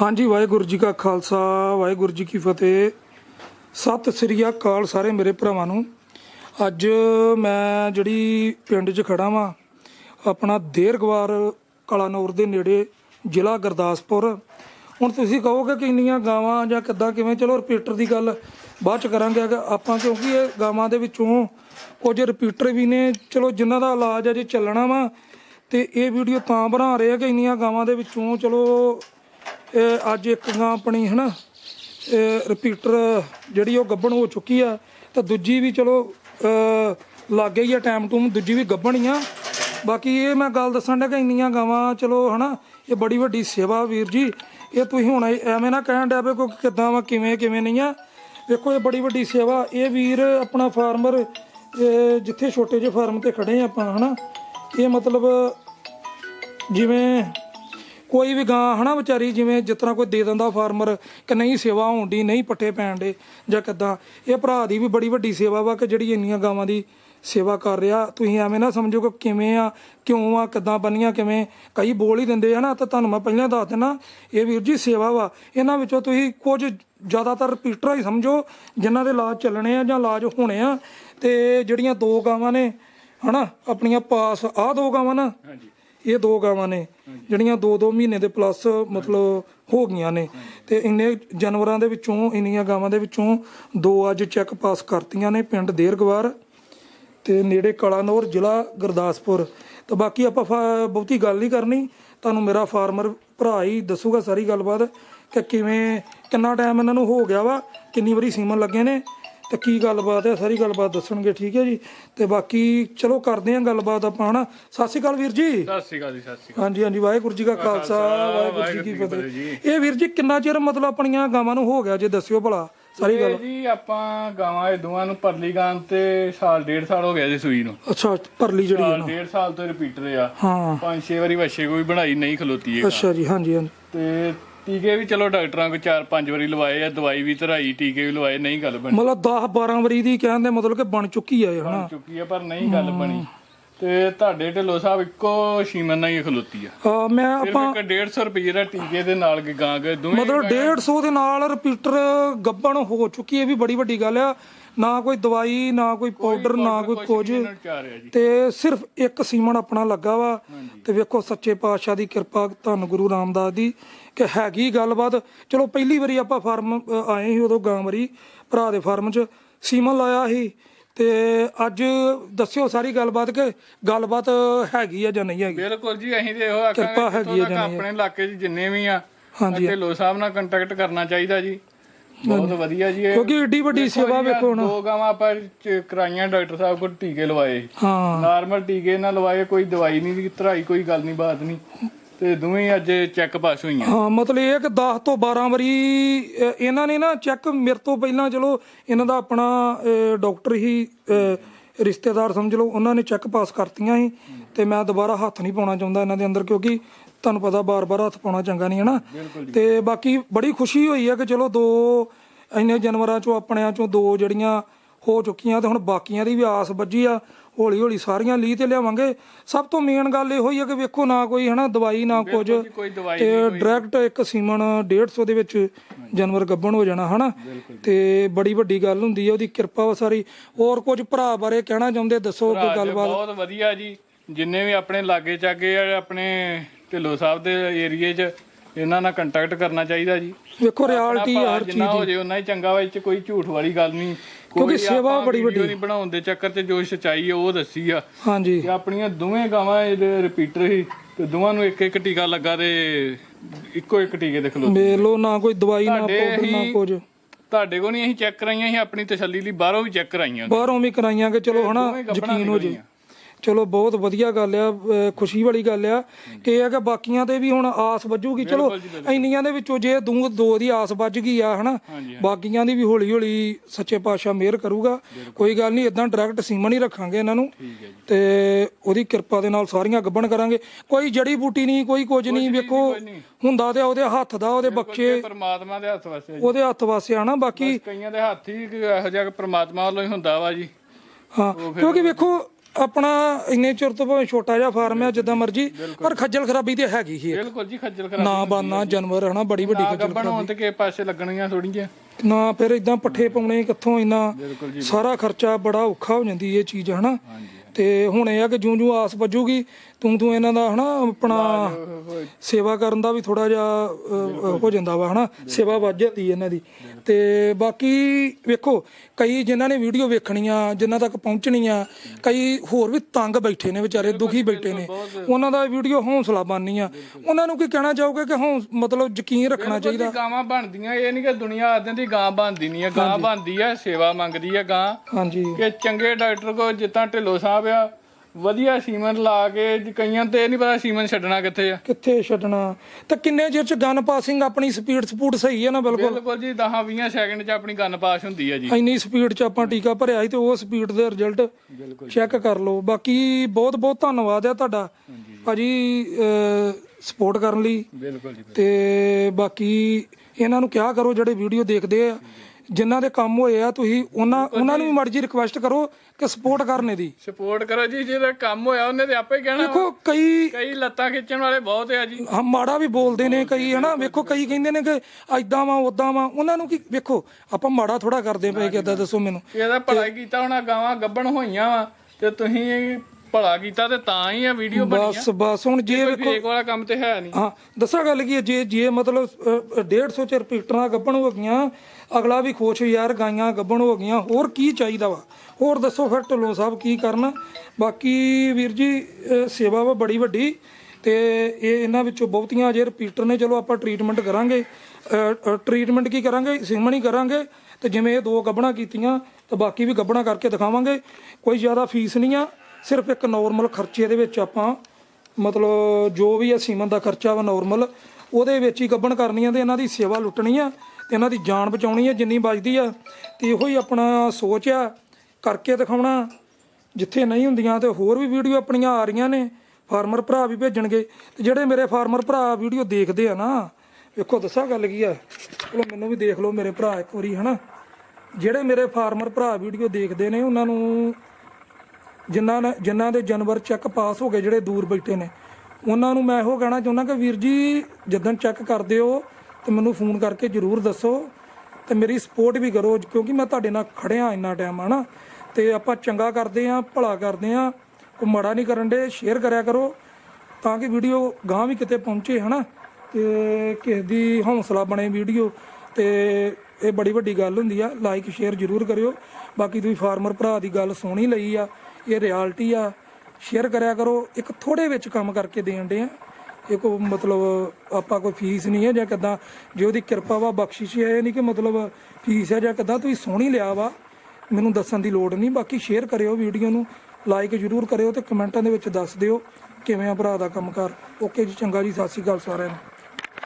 ਹਾਂਜੀ, ਵਾਹਿਗੁਰੂ ਜੀ ਕਾ ਖਾਲਸਾ, ਵਾਹਿਗੁਰੂ ਜੀ ਕੀ ਫਤਿਹ। ਸਤਿ ਸ੍ਰੀ ਅਕਾਲ ਸਾਰੇ ਮੇਰੇ ਭਰਾਵਾਂ ਨੂੰ। ਅੱਜ ਮੈਂ ਜਿਹੜੀ ਪਿੰਡ 'ਚ ਖੜਾ ਵਾਂ, ਆਪਣਾ ਦੇਰਗਵਾਰ ਕਲਾਨੌਰ ਦੇ ਨੇੜੇ ਜ਼ਿਲ੍ਹਾ ਗੁਰਦਾਸਪੁਰ। ਹੁਣ ਤੁਸੀਂ ਕਹੋਗੇ ਕਿ ਇੰਨੀਆਂ ਗਾਵਾਂ ਜਾਂ ਕਿੱਦਾਂ, ਕਿਵੇਂ? ਚਲੋ ਰਿਪੀਟਰ ਦੀ ਗੱਲ ਬਾਅਦ ਚ ਕਰਾਂਗੇ, ਅਗਰ ਆਪਾਂ ਕਿਉਂਕਿ ਇਹ ਗਾਵਾਂ ਦੇ ਵਿੱਚੋਂ ਕੁਝ ਰਿਪੀਟਰ ਵੀ ਨੇ, ਚਲੋ, ਜਿਨ੍ਹਾਂ ਦਾ ਇਲਾਜ ਅਜੇ ਚੱਲਣਾ ਵਾ, ਤੇ ਇਹ ਵੀਡੀਓ ਤਾਂ ਬਣਾ ਰਹੇ ਆ ਕਿ ਇੰਨੀਆਂ ਗਾਵਾਂ ਦੇ ਵਿੱਚੋਂ, ਚਲੋ ਇਹ ਅੱਜ ਇੱਕ ਗਾਂ ਆਪਣੀ ਹਨਾ ਰਿਪੀਟਰ ਜਿਹੜੀ ਉਹ ਗੱਬਣ ਹੋ ਚੁੱਕੀ ਆ ਤਾਂ ਦੂਜੀ ਵੀ ਚਲੋ ਅਹ, ਹੀ ਆ ਟਾਈਮ ਟੂਮ ਦੂਜੀ ਵੀ ਗੱਬਣ ਆ। ਬਾਕੀ ਇਹ ਮੈਂ ਗੱਲ ਦੱਸਣ ਡਿਆ ਕਿ ਇੰਨੀਆਂ ਗਾਵਾਂ ਚਲੋ ਹਨਾ ਇਹ ਬੜੀ ਵੱਡੀ ਸੇਵਾ ਵੀਰ ਜੀ। ਇਹ ਤੁਸੀਂ ਹੁਣ ਐਵੇਂ ਨਾ ਕਹਿਣ ਡਿਆ ਵੀ ਕੋਈ ਕਿੱਦਾਂ ਵਾ ਕਿਵੇਂ ਕਿਵੇਂ ਨਹੀਂ ਆ। ਵੇਖੋ ਇਹ ਬੜੀ ਵੱਡੀ ਸੇਵਾ ਇਹ ਵੀਰ ਆਪਣਾ ਫਾਰਮਰ ਜਿੱਥੇ ਛੋਟੇ ਜਿਹੇ ਫਾਰਮ ਤੇ ਖੜੇ ਆ ਆਪਾਂ ਹਨਾ। ਇਹ ਮਤਲਬ ਜਿਵੇਂ ਕੋਈ ਵੀ ਗਾਂ, ਹਨਾ ਵਿਚਾਰੀ, ਜਿਵੇਂ ਜਿਸ ਤਰ੍ਹਾਂ ਕੋਈ ਦੇ ਦਿੰਦਾ ਫਾਰਮਰ ਕਿ ਨਹੀਂ ਸੇਵਾ ਹੋਣੀ ਨਹੀਂ ਪੱਠੇ ਪੈਣ ਦੇ ਜਾਂ ਕਿੱਦਾਂ, ਇਹ ਭਰਾ ਦੀ ਵੀ ਬੜੀ ਵੱਡੀ ਸੇਵਾ ਵਾ ਕਿ ਜਿਹੜੀ ਇੰਨੀਆਂ ਗਾਵਾਂ ਦੀ ਸੇਵਾ ਕਰ ਰਿਹਾ। ਤੁਸੀਂ ਐਵੇਂ ਨਾ ਸਮਝੋ ਕਿ ਕਿਵੇਂ ਆ, ਕਿਉਂ ਆ, ਕਿੱਦਾਂ ਬੰਨੀਆਂ, ਕਿਵੇਂ, ਕਈ ਬੋਲ ਹੀ ਦਿੰਦੇ ਆ ਨਾ, ਤਾਂ ਤੁਹਾਨੂੰ ਮੈਂ ਪਹਿਲਾਂ ਦੱਸ ਦਿੰਦਾ ਇਹ ਵੀਰ ਜੀ ਸੇਵਾ ਵਾ। ਇਹਨਾਂ ਵਿੱਚੋਂ ਤੁਸੀਂ ਕੁਝ ਜ਼ਿਆਦਾਤਰ ਰਿਪੀਟਰ ਹੀ ਸਮਝੋ, ਜਿਨ੍ਹਾਂ ਦੇ ਇਲਾਜ ਚੱਲਣੇ ਆ ਜਾਂ ਇਲਾਜ ਹੋਣੇ ਆ, ਤੇ ਜਿਹੜੀਆਂ ਦੋ ਗਾਵਾਂ ਨੇ, ਹਨਾ, ਆਪਣੀਆਂ ਪਾਸ, ਆਹ ਦੋ ਗਾਵਾਂ ਨਾ ਇਹ ਦੋ ਗਾਵਾਂ ਨੇ, ਜਿਹੜੀਆਂ 2-2 ਮਹੀਨੇ ਦੇ ਪਲੱਸ ਮਤਲਬ ਹੋ ਗਈਆਂ ਨੇ। ਤੇ ਇੰਨੇ ਜਾਨਵਰਾਂ ਦੇ ਵਿੱਚੋਂ, ਇੰਨੀਆਂ ਗਾਵਾਂ ਦੇ ਵਿੱਚੋਂ ਦੋ ਅੱਜ ਚੈੱਕ ਪਾਸ ਕਰਤੀਆਂ ਨੇ ਪਿੰਡ ਦੇਰਗਵਾਰ ਤੇ ਨੇੜੇ ਕਲਾਨੌਰ ਜ਼ਿਲ੍ਹਾ ਗੁਰਦਾਸਪੁਰ। ਤਾਂ ਬਾਕੀ ਆਪਾਂ ਫਾ- ਬਹੁਤੀ ਗੱਲ ਨਹੀਂ ਕਰਨੀ। ਤੁਹਾਨੂੰ ਮੇਰਾ ਫਾਰਮਰ ਭਰਾ ਹੀ ਦੱਸੂਗਾ ਸਾਰੀ ਗੱਲਬਾਤ ਕਿ ਕਿਵੇਂ, ਕਿੰਨਾ ਟਾਈਮ ਇਹਨਾਂ ਨੂੰ ਹੋ ਗਿਆ ਵਾ, ਕਿੰਨੀ ਵਾਰੀ ਸੀਮਨ ਲੱਗੇ ਨੇ। ਤੇ ਕੀ ਗੱਲਬਾਤ ਹੈ? ਸਾਰੀ ਗੱਲਬਾਤ ਦੱਸਣਗੇ ਠੀਕ ਹੈ ਜੀ? ਤੇ ਬਾਕੀ ਚਲੋ ਕਰਦੇ ਹਾਂ ਗੱਲਬਾਤ ਆਪਾਂ ਹਨਾ? ਸਤਿ ਸ਼੍ਰੀ ਅਕਾਲ ਵੀਰ ਜੀ। ਸਤਿ ਸ਼੍ਰੀ ਅਕਾਲ ਜੀ ਸਤਿ ਸ਼੍ਰੀ ਹਾਂਜੀ ਹਾਂਜੀ ਵਾਹਿਗੁਰੂ ਜੀ ਕਾ ਖਾਲਸਾ ਵਾਹਿਗੁਰੂ ਜੀ ਕੀ ਫਤਿਹ। ਇਹ ਵੀਰ ਜੀ ਕਿੰਨਾ ਚਿਰ ਮਤਲਬ ਆਪਣੀਆਂ ਗਾਵਾਂ ਨੂੰ ਹੋ ਗਿਆ ਜੇ ਦੱਸਿਓ ਭਲਾ? ਸਾਰੀ ਅਕਾਲ ਜੀ ਆਪਾਂ ਗਾਵਾਂ ਇਹ ਦੋਵਾਂ ਨੂੰ ਪਰਲੀ ਗਾਂ ਤੇ ਸਾਲ ਡੇਢ ਸਾਲ ਹੋ ਗਿਆ ਜੀ ਸੂਈ ਨੂੰ। ਅੱਛਾ ਭਰਲੀ ਜਿਹੜੀ ਹੈ ਨਾ। ਡੇਢ ਸਾਲ ਤੋਂ ਰਿਪੀਟਰ ਆ। ਹਾਂ। ਪੰਜ ਛੇ ਵਾਰੀ ਵੱਛੇ ਕੋਈ ਬਣਾਈ ਨਹੀਂ ਖਲੋਤੀ ਇਹ ਅੱਛਾ ਜੀ ਹਾਂਜੀ ਹਾਂਜੀ। ਤੇ ਟੀਕੇ ਵੀ ਚਲੋ ਡਾਕਟਰਾਂ ਕੋ ਚਾਰ ਪੰਜ ਵਾਰੀ ਲਵਾਏ ਆ ਦਵਾਈ ਵੀ ਧਰਾਈ ਟੀਕੇ ਵੀ ਲਵਾਏ ਨਹੀਂ ਗੱਲ ਬਣੀ। ਮਤਲਬ 10 12 ਵਾਰੀ ਦੀ ਕਹਿੰਦੇ ਮਤਲਬ ਕਿ ਬਣ ਚੁੱਕੀ ਹੈ ਇਹ ਹਨਾ? ਚੁੱਕੀ ਆ ਪਰ ਨਹੀਂ ਗੱਲ ਬਣੀ। ਤੇ ਤੁਹਾਡੇ ਢਿੱਲੋਂ ਸਾਹਿਬ ਇੱਕੋ ਸ਼ੀਮਨ ਨਾਲ ਹੀ ਖਲੋਤੀ ਆ। ਅਹ ਮੈਂ ਸਿਰਫ ਆਪਾਂ ਇੱਕ 150 ਰੁਪਏ ਦਾ ਟੀਕੇ ਦੇ ਨਾਲ ਗਾਂ ਗਏ ਦੋਵੇਂ ਮਤਲਬ 150 ਦੇ ਨਾਲ ਰਿਪੀਟਰ ਗੱਬਣ ਹੋ ਚੁੱਕੀ ਹੈ ਇਹ ਵੀ ਬੜੀ ਵੱਡੀ ਗੱਲ ਆ। ਨਾ ਕੋਈ ਦਵਾਈ ਨਾ ਕੋਈ ਪਾਊਡਰ ਨਾ ਕੋਈ ਕੁਝ। ਇਹਨਾਂ ਨੂੰ ਚਾਰ ਆ ਜੀ। ਤੇ ਸਿਰਫ ਇੱਕ ਸੀਮਨ ਆਪਣਾ ਲੱਗਾ ਵਾ। ਤੇ ਵੇਖੋ ਸੱਚੇ ਪਾਤਸ਼ਾਹ ਦੀ ਕਿਰਪਾ ਧੰਨ ਗੁਰੂ ਰਾਮਦਾਸ ਦੀ। ਕਿ ਹੈਗੀ ਗੱਲਬਾਤ। ਚਲੋ ਪਹਿਲੀ ਵਾਰੀ ਆਪਾਂ ਫਾਰਮ ਅ, ਆਏ ਸੀ ਉਦੋਂ ਗਾਂ ਵਾਰੀ ਭਰਾ ਦੇ ਫਾਰਮ 'ਚ। ਸੀਮਨ ਲਾਇਆ ਸੀ। ਤੇ ਅੱਜ ਦੱਸਿਓ ਸਾਰੀ ਗੱਲਬਾਤ ਕਿ ਗੱਲਬਾਤ ਹੈਗੀ ਆ ਜਾਂ ਨਹੀਂ ਹੈਗੀ? ਬਿਲਕੁਲ ਜੀ ਅਸੀਂ ਤੇ ਇਹੋ ਕਿਰਪਾ ਆਖਾਂਗੇ ਹੈਗੀ ਜਿੱਥੋਂ ਹੈ ਤੱਕ ਜਾਣੀ ਆਪਣੇ ਇਲਾਕੇ 'ਚ ਜਿੰਨੇ ਵੀ ਆ ਹਾਂਜੀ। ਢਿੱਲੋਂ ਸਾਹਿਬ ਨਾਲ ਕੰਟੈਕਟ ਕਰਨਾ ਚਾਹੀਦਾ ਜੀ। ਬਹੁਤ ਵਧੀਆ ਜੀ ਇਹ। ਕਿਉਂਕਿ ਏਡੀ ਵੱਡੀ ਸੇਵਾ ਜੀ, ਵੇਖੋ ਹੁਣ। ਦੋ ਗਾਵਾਂ ਆਪਾਂ ਚ- ਕਰਾਈਆਂ ਡਾਕਟਰ ਸਾਹਿਬ ਕੋਲ ਟੀਕੇ ਲਵਾਏ। ਹਾਂ। ਨਾਰਮਲ ਟੀਕੇ ਨਾਲ ਲਵਾਏ ਕੋਈ ਦਵਾਈ ਨਹੀਂ ਧਰਾਈ ਕੋਈ ਗੱਲ ਨਹੀਂ ਬਾਤ ਨਹੀਂ। ਤੇ ਦੋਵੇਂ ਅੱਜ ਚੈੱਕ ਪਾਸ ਹੋਈਆਂ। ਹਾਂ ਮਤਲਬ ਇਹ ਕਿ 10 ਤੋਂ 12 ਵਾਰੀ ਅ, ਇਹਨਾਂ ਨੇ ਨਾ ਚੈੱਕ ਮੇਰੇ ਤੋਂ ਪਹਿਲਾਂ ਚਲੋ ਇਹਨਾਂ ਦਾ ਆਪਣਾ ਅ, ਡਾਕਟਰ ਹੀ ਅ, ਰਿਸ਼ਤੇਦਾਰ ਸਮਝ ਲਓ ਉਹਨਾਂ ਨੇ ਚੈੱਕ ਪਾਸ ਕਰਤੀਆਂ ਸੀ ਤੇ ਮੈਂ ਦੁਬਾਰਾ ਹੱਥ ਨਹੀਂ ਪਾਉਣਾ ਚਾਹੁੰਦਾ ਇਹਨਾਂ ਦੇ ਅੰਦਰ ਕਿਉਂਕਿ ਤੁਹਾਨੂੰ ਪਤਾ ਬਾਰ-ਬਾਰ ਹੱਥ ਪਾਉਣਾ ਚੰਗਾ ਨਹੀਂ ਹੈ ਨਾ ਤੇ ਬਾਕੀ ਬੜੀ ਖੁਸ਼ੀ ਹੋਈ ਹੈ ਕਿ ਚਲੋ ਦੋ ਇੰਨੇ ਜਾਨਵਰਾਂ ਚੋਂ ਆਪਣਿਆਂ ਚੋਂ ਦੋ ਜਿਹੜੀਆਂ ਹੋ ਚੁੱਕੀਆਂ ਤੇ ਹੁਣ ਬਾਕੀਆਂ ਦੀ ਵੀ ਆਸ ਵੱਜੀ ਆ। ਹੌਲੀ ਹੌਲੀ ਸਾਰੀਆਂ ਲੀ ਤੇ ਲਿਆਵਾਂਗੇ। ਸਭ ਤੋਂ ਮੇਨ ਗੱਲ ਇਹ ਹੋਈ ਹੈ ਕਿ ਵੇਖੋ ਨਾ ਕੋਈ ਹਨਾ ਦਵਾਈ ਨਾ ਕੁਝ। ਤੇ ਡਾਇਰੈਕਟ ਇੱਕ ਸੀਮਨ 150 ਦੇ ਵਿੱਚ ਜਾਨਵਰ ਗੱਭਣ ਹੋ ਜਾਣਾ ਹਨਾ। ਤੇ ਬੜੀ ਵੱਡੀ ਗੱਲ ਹੁੰਦੀ ਹੈ ਉਹਦੀ ਕਿਰਪਾ ਵਾ ਸਾਰੀ। ਹੋਰ ਕੁਝ ਭਰਾ ਬਾਰੇ ਕਹਿਣਾ ਚਾਹੁੰਦੇ ਦੱਸੋ ਕੋਈ ਗੱਲਬਾਤ? ਬਹੁਤ ਵਧੀਆ ਜੀ। ਜਿੰਨੇ ਵੀ ਆਪਣੇ ਲਾਗੇ ਚਾਗੇ ਆ ਆਪਣੇ ਢਿੱਲੋਂ ਸਾਹਿਬ ਦੇ ਏਰੀਏ 'ਚ ਇਹਨਾਂ ਨਾਲ ਕੰਟੈਕਟ ਕਰਨਾ ਚਾਹੀਦਾ ਜੀ। ਵੇਖੋ ਰਿਐਲਿਟੀ ਹਰ ਚੀਜ਼ ਜਿੰਨਾ ਹੋ ਜੇ ਉਹਨਾਂ ਹੀ ਚੰਗਾ ਵਾ ਇਹ 'ਚ ਕੋਈ ਝੂਠ ਵਾਲੀ ਗੱਲ ਨਹੀਂ। ਕਿਉਂਕਿ ਸੇਵਾ ਬੜੀ ਵੀਡੀਓ ਨਹੀਂ ਬਣਾਉਣ ਦੇ ਚੱਕਰ 'ਚ ਜੋ ਸੱਚਾਈ ਹੈ ਉਹ ਦੱਸੀ ਆ। ਹਾਂਜੀ। ਤੇ ਆਪਣੀਆਂ ਦੋਵੇਂ ਗਾਵਾਂ ਇਹਦੇ ਰਿਪੀਟਰ ਸੀ ਤੇ ਦੋਵਾਂ ਨੂੰ ਇੱਕ ਇੱਕ ਟੀਕਾ ਲੱਗਾ ਤੇ ਇੱਕੋ ਇੱਕ ਟੀਕੇ ਦੇ ਖਲੋ ਵੇਖ ਲਓ ਨਾ ਕੋਈ ਦਵਾਈ ਨਾ ਪਾਊਡਰ ਨਾ ਕੁਝ। ਤੁਹਾਡੇ ਕੋਲ ਨਹੀਂ ਅਸੀਂ ਚੈੱਕ ਕਰਾਈਆਂ ਸੀ ਆਪਣੀ ਤਸੱਲੀ ਲਈ ਬਾਹਰੋਂ ਵੀ ਚੈੱਕ ਕਰਾਈਆਂ ਬਾਹਰੋਂ ਵੀ ਕਰਾਈਆਂ ਕਿ ਚਲੋ ਹਨਾ ਯਕੀਨ ਹੋ ਜੇ। ਚਲੋ ਬਹੁਤ ਵਧੀਆ ਗੱਲ ਆ ਅਹ ਖੁਸ਼ੀ ਵਾਲੀ ਗੱਲ ਆ। ਕਿ ਇਹ ਆ ਕਿ ਬਾਕੀਆਂ ਤੇ ਵੀ ਹੁਣ ਆਸ ਵੱਜੂਗੀ। ਚਲੋ ਇੰਨੀਆਂ ਦੇ ਵਿੱਚੋਂ ਜੇ ਦੋ ਦੋ ਦੀ ਆਸ ਵੱਜ ਗਈ ਆ ਹਨਾ? ਬਾਕੀਆਂ ਦੀ ਵੀ ਹੌਲੀ ਹੌਲੀ ਸੱਚੇ ਪਾਤਸ਼ਾਹ ਮਿਹਰ ਕਰੂਗਾ। ਕੋਈ ਗੱਲ ਨਹੀਂ ਇਦਾਂ ਡਾਇਰੈਕਟ ਸੀਮਨ ਹੀ ਰੱਖਾਂਗੇ ਇਹਨਾਂ ਨੂੰ। ਤੇ ਉਹਦੀ ਕਿਰਪਾ ਦੇ ਨਾਲ ਸਾਰੀਆਂ ਗੱਭਣ ਕਰਾਂਗੇ। ਕੋਈ ਜੜੀ ਬੂਟੀ ਨਹੀਂ ਕੋਈ ਕੁਝ ਨਹੀਂ ਵੇਖੋ ਹੁੰਦਾ ਤੇ ਉਹਦੇ ਹੱਥ ਦਾ ਉਹਦੇ ਬੱਚੇ। ਪਰਮਾਤਮਾ ਦੇ ਹੱਥ ਵਾਸਤੇ ਜੀ। ਉਹਦੇ ਹੱਥ ਵਾਸੇ ਆਣਾ ਬਾਕੀ ਕਈਆਂ ਦੇ ਹੱਥ ਹੀ ਇਹੋ ਜਿਹਾ ਪਰਮਾਤਮਾ ਵੱਲੋਂ ਹੀ ਹੁੰਦਾ ਵਾ ਜੀ। ਹਾਂ ਕਿਉਂਕਿ ਵੇਖੋ ਆਪਣਾ ਇੰਨੇ ਚਿਰ ਤੋਂ ਭਾਵੇਂ ਛੋਟਾ ਜਿਹਾ ਫਾਰਮ ਹੈ ਜਿੱਦਾਂ ਮਰਜ਼ੀ ਪਰ ਖੱਜਲ ਖਰਾਬੀ ਤੇ ਹੈਗੀ ਹੀ ਹੈ। ਬਿਲਕੁਲ ਜੀ ਖੱਜਲ ਖਰਾਬ ਨਾ ਬਾਨਾ ਜਾਨਵਰ ਹਨਾ ਬੜੀ ਵੱਡੀ ਖੱਜਲ ਗੱਬਣ ਹੋਣ ਤੇ ਕਿਸੇ ਪਾਸੇ ਲੱਗਣੀਆਂ ਥੋੜੀਆਂ ਨਾ ਫਿਰ ਇਦਾਂ ਪੱਠੇ ਪਾਉਣੇ ਕਿੱਥੋਂ ਇੰਨਾ ਸਾਰਾ ਖਰਚਾ ਬੜਾ ਔਖਾ ਹੋ ਜਾਂਦੀ ਇਹ ਚੀਜ਼ ਹਨਾ। ਤੇ ਹੁਣ ਇਹ ਆ ਕਿ ਜੂੰ ਜੂੰ ਆਸ ਵੱਜੂਗੀ ਤੂੰ ਤੂੰ ਇਹਨਾਂ ਦਾ ਹਨਾ ਆਪਣਾ ਸੇਵਾ ਕਰਨ ਦਾ ਵੀ ਥੋੜਾ ਜਿਹਾ ਹੋ ਜਾਂਦਾ ਵਾ ਹਨਾ। ਸੇਵਾ ਵੱਧ ਜਾਂਦੀ ਇਹਨਾਂ ਦੀ। ਤੇ ਬਾਕੀ ਵੇਖੋ ਕਈ ਜਿਨ੍ਹਾਂ ਨੇ ਵੀਡੀਓ ਵੇਖਣੀਆਂ ਜਿਨ੍ਹਾਂ ਤੱਕ ਪਹੁੰਚਣੀਆਂ ਕਈ ਹੋਰ ਵੀ ਤੰਗ ਬੈਠੇ ਨੇ ਵਿਚਾਰੇ ਦੁਖੀ ਬੈਠੇ ਨੇ। ਉਹਨਾਂ ਦਾ ਵੀਡੀਓ ਹੌਸਲਾ ਬਣਨੀ ਆ ਉਹਨਾਂ ਨੂੰ ਕੀ ਕਹਿਣਾ ਚਾਹੋਗੇ ਕਿ ਹੌਂ ਮਤਲਬ ਯਕੀਨ ਰੱਖਣਾ ਚਾਹੀਦਾ? ਗਾਵਾਂ ਬਣਦੀਆਂ ਇਹ ਨਹੀਂ ਕਿ ਦੁਨੀਆ ਆਦਿਆਂ ਦੀ ਗਾਂ ਬਣਦੀ ਨਹੀਂ ਹੈ। ਗਾਂ ਬਣਦੀ ਹੈ ਸੇਵਾ ਮੰਗਦੀ ਹੈ ਗਾਂ। ਹਾਂਜੀ। ਕਿ ਚੰਗੇ ਡਾਕਟਰ ਕੋ ਜਿੱਦਾਂ ਢਿੱਲੋਂ ਸਾਹਿਬ ਆ ਵਧੀਆ ਸੀਮਨ ਲਾ ਕੇ ਜੀ ਕਈਆਂ ਤੇ ਨਹੀਂ ਪਤਾ ਸੀਮਨ ਛੱਡਣਾ ਕਿੱਥੇ ਆ। ਕਿੱਥੇ ਛੱਡਣਾ? ਤੇ ਕਿੰਨੇ ਚਿਰ ਚ ਗਨ ਪਾਸਿੰਗ ਆਪਣੀ ਸਪੀਡ ਸਪੂਡ ਸਹੀ ਹੈ ਨਾ ਬਿਲਕੁਲ? ਬਿਲਕੁਲ ਜੀ 10 20 ਸੈਕਿੰਡ 'ਚ ਆਪਣੀ ਗਨ ਪਾਸ ਹੁੰਦੀ ਹੈ ਜੀ। ਇੰਨੀ ਸਪੀਡ ਚ ਆਪਾਂ ਟੀਕਾ ਭਰਿਆ ਸੀ ਤੇ ਉਹ ਸਪੀਡ ਦੇ ਰਿਜ਼ਲਟ ਚੈੱਕ ਕਰ ਲਓ। ਬਾਕੀ ਬਹੁਤ ਬਹੁਤ ਧੰਨਵਾਦ ਹੈ ਤੁਹਾਡਾ। ਭਾਜੀ ਸਪੋਰਟ ਕਰਨ ਲਈ। ਬਿਲਕੁਲ ਜੀ ਤੇ ਬਾਕੀ ਇਹਨਾਂ ਨੂੰ ਕਿਹਾ ਕਰੋ ਜਿਹੜੇ ਵੀਡੀਓ ਦੇਖਦੇ ਆ ਜਿਨ੍ਹਾਂ ਦੇ ਕੰਮ ਹੋਏ ਆ ਤੁਸੀਂ ਉਹਨਾਂ ਉਹਨਾਂ ਨੂੰ ਵੀ ਮਰਜ਼ੀ ਰਿਕੁਐਸਟ ਕਰੋ ਕਿ ਸਪੋਰਟ ਕਰਨ ਇਹਦੀ। ਸਪੋਰਟ ਕਰੋ ਜੀ ਜਿਹਦਾ ਕੰਮ ਹੋਇਆ ਉਹਨੇ ਤੇ ਆਪੇ ਕਹਿਣਾ। ਦੇਖੋ ਕਈ ਕਈ ਲੱਤਾਂ ਖਿੱਚਣ ਵਾਲੇ ਬਹੁਤ ਆ ਜੀ। ਹਾਂ ਮਾੜਾ ਵੀ ਬੋਲਦੇ ਨੇ ਕਈ ਹਨਾ? ਵੇਖੋ ਕਈ ਕਹਿੰਦੇ ਨੇ ਕਿ ਐਦਾਂ ਵਾ ਉਦਾਂ ਵਾ। ਉਹਨਾਂ ਨੂੰ ਕੀ ਵੇਖੋ ਆਪਾਂ ਮਾੜਾ ਥੋੜਾ ਕਰਦੇ ਪਏ ਕਿਦਾਂ ਦੱਸੋ ਮੈਨੂੰ। ਇਹਦਾ ਭਲਾ ਕੀਤਾ ਹੋਣਾ ਗਾਵਾਂ ਗੱਬਣ ਹੋਈਆਂ ਵਾ ਤੇ ਤੁਸੀਂ ਭਲਾ ਕੀਤਾ ਤੇ ਤਾਂ ਹੀ ਆ ਵੀਡੀਓ ਬਣੀ ਆ। ਬਸ ਬਸ ਹੁਣ ਜੇ ਵੇਖੋ ਫੇਕ ਵਾਲਾ ਕੰਮ ਤੇ ਹੈ ਨਹੀਂ। ਹਾਂ ਦੱਸਾਂ ਗੱਲ ਕੀ ਹੈ ਜੇ ਜੇ ਮਤਲਬ ਅ, 150 ਚ ਰਿਪੀਟਰਾਂ ਗੱਬਣ ਹੋ ਗਈਆਂ ਅਗਲਾ ਵੀ ਖੁਸ਼ ਯਾਰ ਗਾਈਆਂ ਗੱਬਣ ਹੋ ਗਈਆਂ ਹੋਰ ਕੀ ਚਾਹੀਦਾ ਵਾ? ਹੋਰ ਦੱਸੋ ਫਿਰ ਢਿੱਲੋਂ ਸਾਹਿਬ ਕੀ ਕਰਨ? ਬਾਕੀ ਵੀਰ ਜੀ ਅ, ਸੇਵਾ ਵਾ ਬੜੀ ਵੱਡੀ ਤੇ ਇਹ ਇਹਨਾਂ ਵਿੱਚੋਂ ਬਹੁਤੀਆਂ ਜੇ ਰਿਪੀਟਰ ਨੇ ਚਲੋ ਆਪਾਂ ਟ੍ਰੀਟਮੈਂਟ ਕਰਾਂਗੇ। ਟ੍ਰੀਟਮੈਂਟ ਕੀ ਕਰਾਂਗੇ? ਸਿਮਣ ਕਰਾਂਗੇ ਤੇ ਜਿਵੇਂ ਇਹ ਦੋ ਗੱਬਣਾ ਕੀਤੀਆਂ ਤੇ ਬਾਕੀ ਵੀ ਗੱਬਣਾ ਕਰਕੇ ਦਿਖਾਵਾਂਗੇ। ਕੋਈ ਜ਼ਿਆਦਾ ਫੀਸ ਨਹੀਂ ਆ ਸਿਰਫ ਇੱਕ ਨਾਰਮਲ ਖਰਚੇ ਦੇ ਵਿੱਚ ਆਪਾਂ ਮਤਲਬ ਜੋ ਵੀ ਹੈ ਸੀਮਨ ਦਾ ਖਰਚਾ ਵਾ ਨਾਰਮਲ ਉਹਦੇ ਵਿੱਚ ਹੀ ਗੱਬਣ ਕਰਨੀ ਆ ਤੇ ਇਹਨਾਂ ਦੀ ਸੇਵਾ ਲੁੱਟਣੀ ਆ ਤੇ ਇਹਨਾਂ ਦੀ ਜਾਨ ਬਚਾਉਣੀ ਆ ਜਿੰਨੀ ਬਚਦੀ ਆ ਤੇ ਇਹੋ ਹੀ ਆਪਣਾ ਸੋਚ ਆ ਕਰਕੇ ਦਿਖਾਉਣਾ। ਜਿੱਥੇ ਨਹੀਂ ਹੁੰਦੀਆਂ ਤੇ ਹੋਰ ਵੀ ਵੀਡੀਓ ਆਪਣੀਆਂ ਆ ਰਹੀਆਂ ਨੇ, ਫਾਰਮਰ ਭਰਾ ਵੀ ਭੇਜਣਗੇ। ਤੇ ਜਿਹੜੇ ਮੇਰੇ ਫਾਰਮਰ ਭਰਾ ਵੀਡੀਓ ਦੇਖਦੇ ਆ ਨਾ, ਵੇਖੋ ਦੱਸਾਂ ਗੱਲ ਕੀ ਆ। ਚਲੋ ਮੈਨੂੰ ਵੀ ਦੇਖ ਲਓ ਮੇਰੇ ਭਰਾ ਇੱਕ ਵਾਰੀ, ਹਨਾ। ਜਿਹੜੇ ਮੇਰੇ ਫਾਰਮਰ ਭਰਾ ਵੀਡੀਓ ਦੇਖਦੇ ਨੇ, ਉਹਨਾਂ ਨੂੰ ਜਿਨ੍ਹਾਂ ਨੇ ਜਿਨ੍ਹਾਂ ਦੇ ਜਾਨਵਰ ਚੈੱਕ ਪਾਸ ਹੋ ਗਏ, ਜਿਹੜੇ ਦੂਰ ਬੈਠੇ ਨੇ। ਉਹਨਾਂ ਨੂੰ ਮੈਂ ਇਹੋ ਕਹਿਣਾ ਚਾਹੁੰਦਾ ਕਿ ਵੀਰ ਜੀ, ਜਦੋਂ ਚੈੱਕ ਕਰਦੇ ਹੋ, ਤੇ ਮੈਨੂੰ ਫੋਨ ਕਰਕੇ ਜਰੂਰ ਦੱਸੋ ਤੇ ਮੇਰੀ ਸਪੋਰਟ ਵੀ ਕਰੋ, ਕਿਉਂਕਿ ਮੈਂ ਤੁਹਾਡੇ ਨਾਲ ਖੜਿਆ ਇੰਨਾ ਟਾਈਮ ਹਨਾ। ਤੇ ਆਪਾਂ ਚੰਗਾ ਕਰਦੇ ਆਂ ਭਲਾ ਕਰਦੇ ਆਂ ਕੋਈ ਮਾੜਾ ਨਹੀਂ ਕਰਨ ਦੇ ਸ਼ੇਅਰ ਕਰਿਆ ਕਰੋ ਤਾਂ ਕਿ ਵੀਡੀਓ ਗਾਂ ਵੀ ਕਿਤੇ ਪਹੁੰਚੇ, ਹਨਾ। ਤੇ ਕਿਸੇ ਦੀ ਹੌਸਲਾ ਬਣੇ ਵੀਡੀਓ, ਤੇ ਇਹ ਬੜੀ ਵੱਡੀ ਗੱਲ ਹੁੰਦੀ ਆ ਲਾਈਕ ਸ਼ੇਅਰ ਜਰੂਰ ਕਰਿਓ। ਬਾਕੀ ਤੁਸੀਂ ਫਾਰਮਰ ਭਰਾ ਦੀ ਗੱਲ ਸੋਹਣੀ ਲਈ ਆ। ਇਹ ਰਿਐਲਿਟੀ ਆ। ਸ਼ੇਅਰ ਕਰਿਆ ਕਰੋ, ਇੱਕ ਥੋੜੇ ਵਿੱਚ ਕੰਮ ਕਰਕੇ ਦੇਣ ਦੇ ਆ। ਇਹ ਕੋ ਮਤਲਬ ਆਪਾਂ ਕੋਈ ਫੀਸ ਨਹੀਂ ਹੈ ਜਾਂ ਕਿਦਾਂ, ਜੇ ਉਹਦੀ ਕਿਰਪਾ ਵਾ, ਬਖਸ਼ਿਸ਼ ਹੈ ਇਹ ਨਹੀਂ ਕਿ ਮਤਲਬ ਫੀਸ ਹੈ ਜਾਂ ਕਿਦਾਂ, ਤੁਸੀਂ ਸੋਹਣੀ ਲਿਆ ਵਾ। ਮੈਨੂੰ ਦੱਸਣ ਦੀ ਲੋੜ ਨਹੀਂ, ਬਾਕੀ ਸ਼ੇਅਰ ਕਰਿਓ ਵੀਡੀਓ ਨੂੰ ਲਾਈਕ ਜਰੂਰ ਕਰਿਓ ਤੇ ਕਮੈਂਟਾਂ ਦੇ ਵਿੱਚ ਦੱਸ ਦਿਓ ਕਿਵੇਂ ਆ ਭਰਾ ਦਾ ਕੰਮਕਾਰ ਓਕੇ ਜੀ, ਚੰਗਾ ਜੀ, ਸਤਿ ਸ਼੍ਰੀ ਅਕਾਲ ਸਾਰਿਆਂ ਨੂੰ।